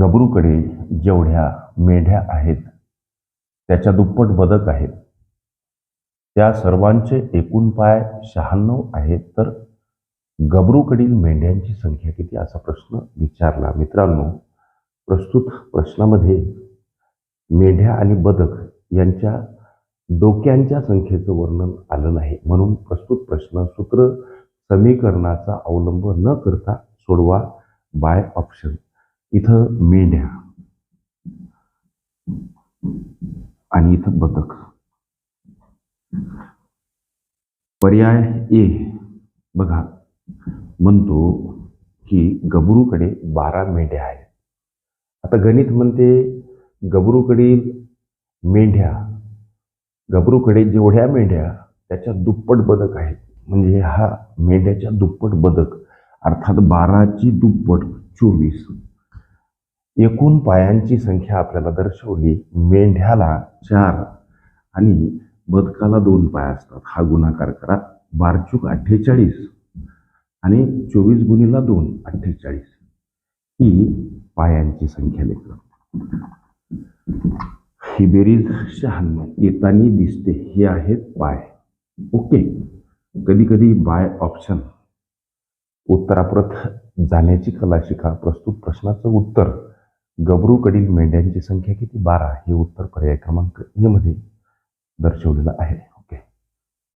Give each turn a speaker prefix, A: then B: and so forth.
A: गबरूकडे जेवढ्या मेंढ्या आहेत त्याच्या दुप्पट बदक आहेत त्या सर्वांचे एकूण पाय शहाण्णव आहेत तर गबरूकडील मेंढ्यांची संख्या किती? असा प्रश्न विचारला. मित्रांनो प्रस्तुत प्रश्नामध्ये मेंढ्या आणि बदक यांच्या डोक्यांच्या संख्येचं वर्णन आलं नाही. म्हणून प्रस्तुत प्रश्न सूत्र समीकरणाचा अवलंब न करता सोडवा. By option. इथं मेंढ्या. आणि इथं बदक पर्याय ए. बघा. म्हणतो की गबरूकडे बारा मेंढ्या आहेत. आता गणित म्हणते गबरूकडील मेंढ्या गबरूकडे जेवढ्या मेंढ्या त्याच्या दुप्पट बदक आहेत. म्हणजे हा मेंढ्याच्या दुप्पट बदक. अर्थात बाराची दुप्पट चोवीस. एकूण पायांची संख्या आपल्याला दर्शवली. मेंढ्याला चार आणि बदकाला दोन पाय असतात. हा गुणाकार करा. बारचूक अठ्ठेचाळीस आणि चोवीस गुणीला दोन अठ्ठेचाळीस. ही पायांची संख्या लेखक ही बेरीज शहाण्णव. येतानी दिसते. हे आहेत पाय. ओके. कधी कधी बाय ऑप्शन. उत्तराप्रत जाण्याची कला शिका. प्रस्तुत प्रश्नाचं उत्तर. गबरूकडील मेंढ्यांची संख्या किती? बारा. हे उत्तर पर्याय क्रमांक ए मध्ये दर्शवलेलं आहे.